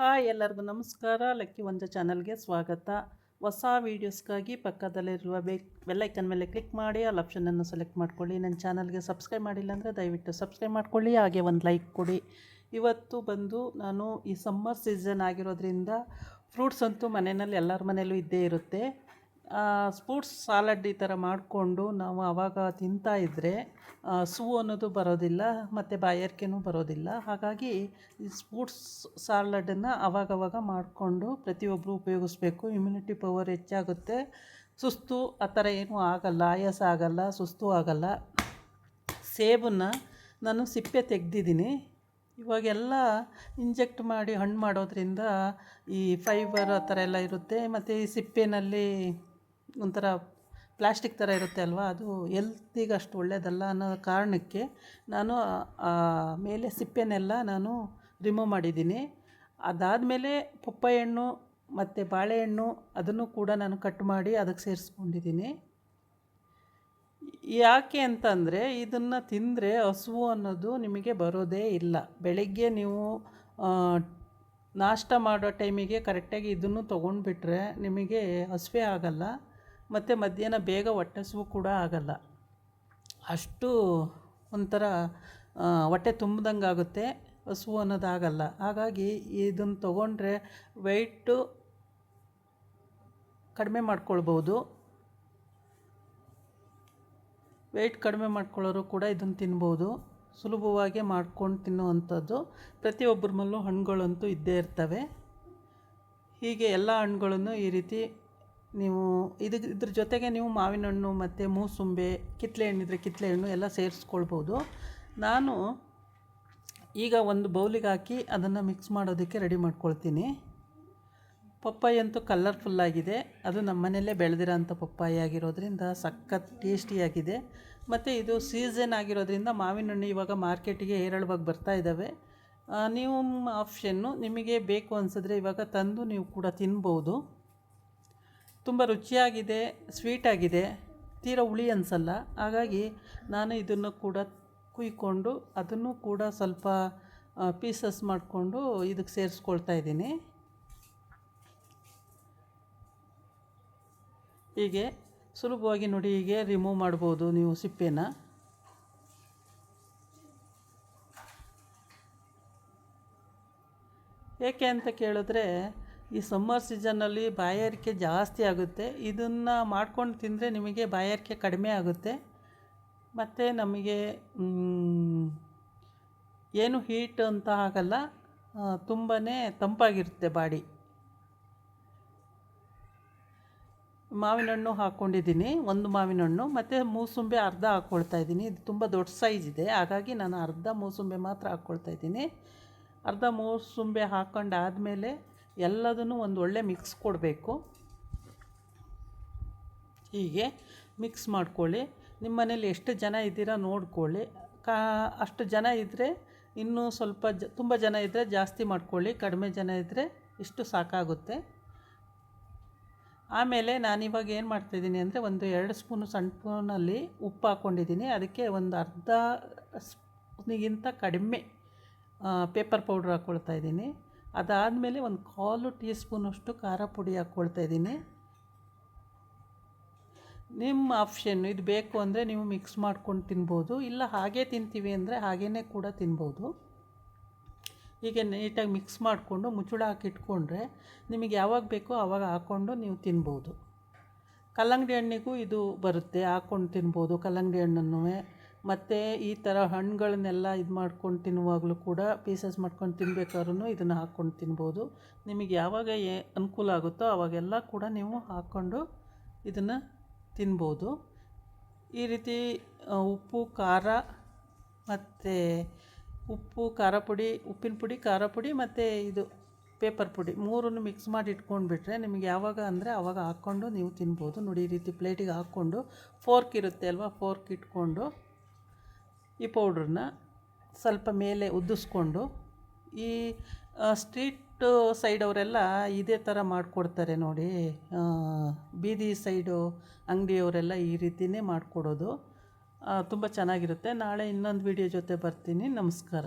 Hi ಎಲ್ಲರಿಗೂ ನಮಸ್ಕಾರ. Lucky ಒಂದು ಚಾನಲ್ಗೆ ಸ್ವಾಗತ. ಹೊಸ ವೀಡಿಯೋಸ್ಗಾಗಿ ಪಕ್ಕದಲ್ಲಿರುವ ಬೇಕ್ ಬೆಲ್ಲೈಕನ್ ಮೇಲೆ ಕ್ಲಿಕ್ ಮಾಡಿ ಆ ಆಪ್ಷನನ್ನು ಸೆಲೆಕ್ಟ್ ಮಾಡ್ಕೊಳ್ಳಿ. ನನ್ನ ಚಾನಲ್ಗೆ ಸಬ್ಸ್ಕ್ರೈಬ್ ಮಾಡಿಲ್ಲ ಅಂದರೆ ದಯವಿಟ್ಟು ಸಬ್ಸ್ಕ್ರೈಬ್ ಮಾಡ್ಕೊಳ್ಳಿ, ಹಾಗೆ ಒಂದು ಲೈಕ್ ಕೊಡಿ. ಇವತ್ತು ಬಂದು ನಾನು ಈ ಸಮ್ಮರ್ ಸೀಸನ್ ಆಗಿರೋದ್ರಿಂದ ಫ್ರೂಟ್ಸ್ ಅಂತೂ ಮನೆಯಲ್ಲಿ ಎಲ್ಲರ ಮನೆಯಲ್ಲೂ ಇದ್ದೇ ಇರುತ್ತೆ. ಫ್ರೂಟ್ಸ್ ಸಾಲಡ್ ಈ ಥರ ಮಾಡಿಕೊಂಡು ನಾವು ಆವಾಗ ತಿಂತಾ ಇದ್ದರೆ ಸೂ ಅನ್ನೋದು ಬರೋದಿಲ್ಲ, ಮತ್ತು ಬಾಯಾರಿಕೆನೂ ಬರೋದಿಲ್ಲ. ಹಾಗಾಗಿ ಈ ಸ್ಪೋರ್ಟ್ಸ್ ಸಾಲಡನ್ನು ಅವಾಗವಾಗ ಮಾಡಿಕೊಂಡು ಪ್ರತಿಯೊಬ್ಬರು ಉಪಯೋಗಿಸ್ಬೇಕು. ಇಮ್ಯುನಿಟಿ ಪವರ್ ಹೆಚ್ಚಾಗುತ್ತೆ. ಸುಸ್ತು ಆ ಥರ ಏನೂ ಆಗಲ್ಲ, ಆಯಾಸ ಆಗಲ್ಲ, ಸುಸ್ತು ಆಗಲ್ಲ. ಸೇಬನ್ನು ನಾನು ಸಿಪ್ಪೆ ತೆಗೆದಿದ್ದೀನಿ. ಇವಾಗೆಲ್ಲ ಇಂಜೆಕ್ಟ್ ಮಾಡಿ ಹಣ್ಣು ಮಾಡೋದ್ರಿಂದ ಈ ಫೈಬರ್ ಆ ಥರ ಎಲ್ಲ ಇರುತ್ತೆ. ಮತ್ತು ಈ ಸಿಪ್ಪೆನಲ್ಲಿ ಒಂಥರ ಪ್ಲಾಸ್ಟಿಕ್ ಥರ ಇರುತ್ತೆ ಅಲ್ವಾ? ಅದು ಎಲ್ತಿಗೆ ಅಷ್ಟು ಒಳ್ಳೆಯದಲ್ಲ ಅನ್ನೋ ಕಾರಣಕ್ಕೆ ನಾನು ಮೇಲೆ ಸಿಪ್ಪೆನೆಲ್ಲ ನಾನು ರಿಮೂವ್ ಮಾಡಿದ್ದೀನಿ. ಅದಾದಮೇಲೆ ಪಪ್ಪಾಯ ಹಣ್ಣು ಮತ್ತು ಬಾಳೆಹಣ್ಣು ಅದನ್ನು ಕೂಡ ನಾನು ಕಟ್ ಮಾಡಿ ಅದಕ್ಕೆ ಸೇರಿಸ್ಕೊಂಡಿದ್ದೀನಿ. ಯಾಕೆ ಅಂತಂದರೆ ಇದನ್ನು ತಿಂದರೆ ಹಸುವು ಅನ್ನೋದು ನಿಮಗೆ ಬರೋದೇ ಇಲ್ಲ. ಬೆಳಗ್ಗೆ ನೀವು ನಾಷ್ಟ ಮಾಡೋ ಟೈಮಿಗೆ ಕರೆಕ್ಟಾಗಿ ಇದನ್ನು ತೊಗೊಂಡ್ಬಿಟ್ರೆ ನಿಮಗೆ ಹಸುವೆ ಆಗಲ್ಲ. ಮತ್ತು ಮಧ್ಯಾಹ್ನ ಬೇಗ ಹೊಟ್ಟೆ ಹಸಿವು ಕೂಡ ಆಗಲ್ಲ. ಅಷ್ಟು ಒಂಥರ ಹೊಟ್ಟೆ ತುಂಬ್ದಂಗೆ ಆಗುತ್ತೆ ಹಸಿವು ಅನ್ನೋದಾಗಲ್ಲ. ಹಾಗಾಗಿ ಇದನ್ನು ತೊಗೊಂಡ್ರೆ ವೆಯ್ಟು ಕಡಿಮೆ ಮಾಡ್ಕೊಳ್ಬೋದು. ವೆಯ್ಟ್ ಕಡಿಮೆ ಮಾಡ್ಕೊಳ್ಳೋರು ಕೂಡ ಇದನ್ನು ತಿನ್ಬೋದು. ಸುಲಭವಾಗಿ ಮಾಡ್ಕೊಂಡು ತಿನ್ನುವಂಥದ್ದು. ಪ್ರತಿಯೊಬ್ಬರ ಮೇಲೂ ಹಣ್ಣುಗಳಂತೂ ಇದ್ದೇ ಇರ್ತವೆ. ಹೀಗೆ ಎಲ್ಲ ಹಣ್ಣುಗಳನ್ನು ಈ ರೀತಿ ನೀವು ಇದು ಇದ್ರ ಜೊತೆಗೆ ನೀವು ಮಾವಿನ ಹಣ್ಣು ಮತ್ತು ಮೂಸುಂಬೆ ಕಿತ್ತಳೆ ಹಣ್ಣಿದ್ರೆ ಕಿತ್ತಳೆ ಹಣ್ಣು ಎಲ್ಲ ಸೇರಿಸ್ಕೊಳ್ಬೋದು. ನಾನು ಈಗ ಒಂದು ಬೌಲಿಗೆ ಹಾಕಿ ಅದನ್ನು ಮಿಕ್ಸ್ ಮಾಡೋದಕ್ಕೆ ರೆಡಿ ಮಾಡ್ಕೊಳ್ತೀನಿ. ಪಪ್ಪಾಯಿ ಅಂತೂ ಕಲರ್ಫುಲ್ಲಾಗಿದೆ ಅದು ನಮ್ಮ ಮನೆಯಲ್ಲೇ ಬೆಳೆದಿರೋಂಥ ಪಪ್ಪಾಯಿ ಆಗಿರೋದ್ರಿಂದ ಸಖತ್ ಟೇಸ್ಟಿಯಾಗಿದೆ ಮತ್ತು ಇದು ಸೀಸನ್ ಆಗಿರೋದ್ರಿಂದ ಮಾವಿನ ಹಣ್ಣು ಇವಾಗ ಮಾರ್ಕೆಟಿಗೆ ಹೇರಳವಾಗಿ ಬರ್ತಾ ಇದ್ದಾವೆ ನೀವು ಆಪ್ಷನ್ನು ನಿಮಗೆ ಬೇಕು ಅನಿಸಿದ್ರೆ ಇವಾಗ ತಂದು ನೀವು ಕೂಡ ತಿನ್ಬೋದು. ತುಂಬ ರುಚಿಯಾಗಿದೆ ಸ್ವೀಟಾಗಿದೆ ತೀರ ಹುಳಿ ಅನಿಸಲ್ಲ. ಹಾಗಾಗಿ ನಾನು ಇದನ್ನು ಕೂಡ ಕುಯ್ಕೊಂಡು ಅದನ್ನು ಕೂಡ ಸ್ವಲ್ಪ ಪೀಸಸ್ ಮಾಡಿಕೊಂಡು ಇದಕ್ಕೆ ಸೇರಿಸ್ಕೊಳ್ತಾ ಇದ್ದೀನಿ. ಹೀಗೆ ಸುಲಭವಾಗಿ ನೋಡಿ ಹೀಗೆ ರಿಮೂವ್ ಮಾಡ್ಬೋದು ನೀವು ಸಿಪ್ಪೆನ. ಏಕೆ ಅಂತ ಕೇಳಿದ್ರೆ ಈ ಸಮ್ಮರ್ ಸೀಸನ್ನಲ್ಲಿ ಬಾಯಾರಿಕೆ ಜಾಸ್ತಿ ಆಗುತ್ತೆ. ಇದನ್ನು ಮಾಡ್ಕೊಂಡು ತಿಂದರೆ ನಿಮಗೆ ಬಾಯಾರಿಕೆ ಕಡಿಮೆ ಆಗುತ್ತೆ. ಮತ್ತು ನಮಗೆ ಏನು ಹೀಟ್ ಅಂತ ಆಗಲ್ಲ ತುಂಬಾ ತಂಪಾಗಿರುತ್ತೆ ಬಾಡಿ. ಮಾವಿನ ಹಣ್ಣು ಹಾಕ್ಕೊಂಡಿದ್ದೀನಿ ಒಂದು ಮಾವಿನ ಹಣ್ಣು ಮತ್ತು ಮೂಸುಂಬೆ ಅರ್ಧ ಹಾಕ್ಕೊಳ್ತಾ ಇದ್ದೀನಿ. ಇದು ತುಂಬ ದೊಡ್ಡ ಸೈಜ್ ಇದೆ, ಹಾಗಾಗಿ ನಾನು ಅರ್ಧ ಮೂಸುಂಬೆ ಮಾತ್ರ ಹಾಕ್ಕೊಳ್ತಾ ಇದ್ದೀನಿ. ಅರ್ಧ ಮೂಸುಂಬೆ ಹಾಕ್ಕೊಂಡಾದಮೇಲೆ ಎಲ್ಲದನ್ನು ಒಂದು ಒಳ್ಳೆ ಮಿಕ್ಸ್ ಕೊಡಬೇಕು. ಹೀಗೆ ಮಿಕ್ಸ್ ಮಾಡ್ಕೊಳ್ಳಿ. ನಿಮ್ಮ ಮನೇಲಿ ಎಷ್ಟು ಜನ ಇದ್ದೀರಾ ನೋಡ್ಕೊಳ್ಳಿ. ಕಾ, ಅಷ್ಟು ಜನ ಇದ್ದರೆ ಇನ್ನೂ ಸ್ವಲ್ಪ ಜ, ತುಂಬ ಜನ ಇದ್ದರೆ ಜಾಸ್ತಿ ಮಾಡ್ಕೊಳ್ಳಿ. ಕಡಿಮೆ ಜನ ಇದ್ದರೆ ಇಷ್ಟು ಸಾಕಾಗುತ್ತೆ. ಆಮೇಲೆ ನಾನಿವಾಗ ಏನು ಮಾಡ್ತಾಯಿದ್ದೀನಿ ಅಂದರೆ ಒಂದು ಎರಡು ಸ್ಪೂನು ಸಣ್ಣ ಸ್ಪೂನಲ್ಲಿ ಉಪ್ಪು ಹಾಕ್ಕೊಂಡಿದ್ದೀನಿ. ಅದಕ್ಕೆ ಒಂದು ಅರ್ಧ ಸ್ಪೂನಿಗಿಂತ ಕಡಿಮೆ ಪೇಪರ್ ಪೌಡ್ರ್ ಹಾಕ್ಕೊಳ್ತಾ ಇದ್ದೀನಿ. ಅದಾದಮೇಲೆ ಒಂದು ಕಾಲು ಟೀ ಸ್ಪೂನಷ್ಟು ಖಾರ ಪುಡಿ ಹಾಕ್ಕೊಳ್ತಾ ಇದ್ದೀನಿ. ನಿಮ್ಮ ಆಪ್ಷನ್ ಇದು ಬೇಕು ಅಂದರೆ ನೀವು ಮಿಕ್ಸ್ ಮಾಡ್ಕೊಂಡು ತಿನ್ಬೋದು, ಇಲ್ಲ ಹಾಗೆ ತಿಂತೀವಿ ಅಂದರೆ ಹಾಗೇ ಕೂಡ ತಿನ್ಬೋದು. ಹೀಗೆ ನೀಟಾಗಿ ಮಿಕ್ಸ್ ಮಾಡಿಕೊಂಡು ಮುಚ್ಚಳ ಹಾಕಿಟ್ಕೊಂಡ್ರೆ ನಿಮಗೆ ಯಾವಾಗ ಬೇಕೋ ಆವಾಗ ಹಾಕ್ಕೊಂಡು ನೀವು ತಿನ್ಬೋದು. ಕಲ್ಲಂಗಡಿ ಹಣ್ಣಿಗೂ ಇದು ಬರುತ್ತೆ, ಹಾಕ್ಕೊಂಡು ತಿನ್ಬೋದು ಕಲ್ಲಂಗಡಿ ಹಣ್ಣನ್ನು. ಮತ್ತು ಈ ಥರ ಹಣ್ಣುಗಳನ್ನೆಲ್ಲ ಇದು ಮಾಡ್ಕೊಂಡು ತಿನ್ನುವಾಗಲೂ ಕೂಡ ಪೀಸಸ್ ಮಾಡ್ಕೊಂಡು ತಿನ್ಬೇಕಾದ್ರೂ ಇದನ್ನು ಹಾಕ್ಕೊಂಡು ತಿನ್ಬೋದು. ನಿಮಗೆ ಯಾವಾಗ ಏ ಅನುಕೂಲ ಆಗುತ್ತೋ ಆವಾಗೆಲ್ಲ ಕೂಡ ನೀವು ಹಾಕ್ಕೊಂಡು ಇದನ್ನು ತಿನ್ಬೋದು. ಈ ರೀತಿ ಉಪ್ಪು, ಖಾರ ಮತ್ತು ಉಪ್ಪು, ಖಾರ ಪುಡಿ, ಉಪ್ಪಿನ ಪುಡಿ, ಖಾರ ಪುಡಿ ಮತ್ತು ಇದು ಪೇಪರ್ ಪುಡಿ ಮೂರನ್ನು ಮಿಕ್ಸ್ ಮಾಡಿ ಇಟ್ಕೊಂಡ್ಬಿಟ್ರೆ ನಿಮಗೆ ಯಾವಾಗ ಅಂದರೆ ಆವಾಗ ಹಾಕ್ಕೊಂಡು ನೀವು ತಿನ್ಬೋದು. ನೋಡಿ ಈ ರೀತಿ ಪ್ಲೇಟಿಗೆ ಹಾಕ್ಕೊಂಡು ಫೋರ್ಕ್ ಇರುತ್ತೆ ಅಲ್ವಾ? ಫೋರ್ಕ್ ಇಟ್ಕೊಂಡು ಈ ಪೌಡ್ರನ್ನ ಸ್ವಲ್ಪ ಮೇಲೆ ಉದ್ದಿಸ್ಕೊಂಡು ಈ ಸ್ಟ್ರೀಟ್ ಸೈಡವರೆಲ್ಲ ಇದೇ ಥರ ಮಾಡಿಕೊಡ್ತಾರೆ ನೋಡಿ. ಬೀದಿ ಸೈಡು ಅಂಗಡಿಯವರೆಲ್ಲ ಈ ರೀತಿಯೇ ಮಾಡಿಕೊಡೋದು. ತುಂಬ ಚೆನ್ನಾಗಿರುತ್ತೆ. ನಾಳೆ ಇನ್ನೊಂದು ವಿಡಿಯೋ ಜೊತೆ ಬರ್ತೀನಿ. ನಮಸ್ಕಾರ.